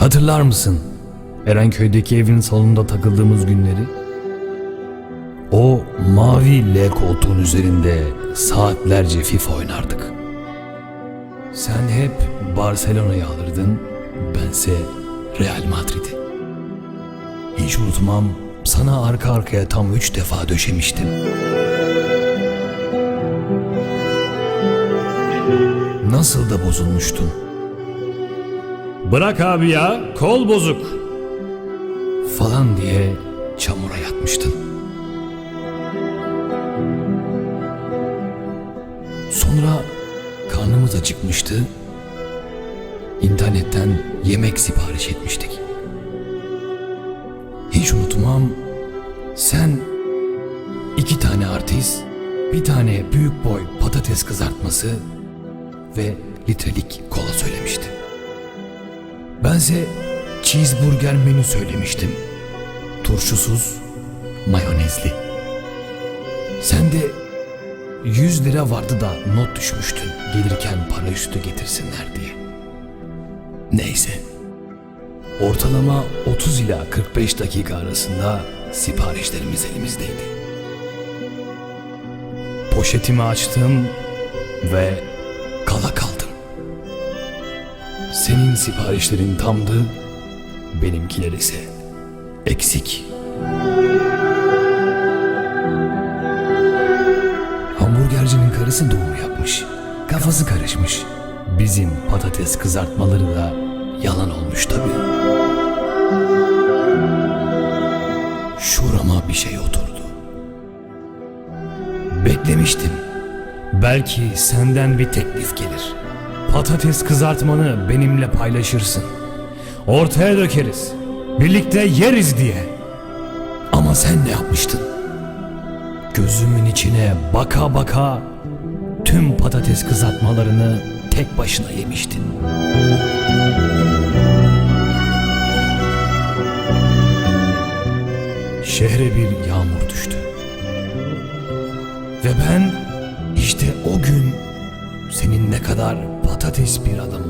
Hatırlar mısın? Erenköy'deki evin salonunda takıldığımız günleri. O mavi L koltuğun üzerinde saatlerce FIFA oynardık. Sen hep Barcelona'yı alırdın, bense Real Madrid'i. Hiç unutmam, sana arka arkaya tam üç defa döşemiştim. Nasıl da bozulmuştun. Bırak abi ya, kol bozuk. falan diye çamura yatmıştın. Sonra karnımız acıkmıştı. İnternetten yemek sipariş etmiştik. Hiç unutmam sen iki tane artist, bir tane büyük boy patates kızartması ve litrelik kola söylemiştin. Bense cheeseburger menü söylemiştim. Turşusuz, mayonezli. Sen de 100 lira vardı da not düşmüştün gelirken para üstü getirsinler diye. Neyse. Ortalama 30 ila 45 dakika arasında siparişlerimiz elimizdeydi. Poşetimi açtım ve kala kaldım. Senin siparişlerin tamdı, benimkiler ise eksik. Hamburgercinin karısı doğum yapmış. Kafası karışmış. Bizim patates kızartmaları da yalan olmuş tabii. Şurama bir şey oturdu. Beklemiştim. Belki senden bir teklif gelir. Patates kızartmanı benimle paylaşırsın. Ortaya dökeriz. Birlikte yeriz diye. Ama sen ne yapmıştın? Gözümün içine baka baka tüm patates kızartmalarını tek başına yemiştin. Şehre bir yağmur düştü. Ve ben senin ne kadar patates bir adam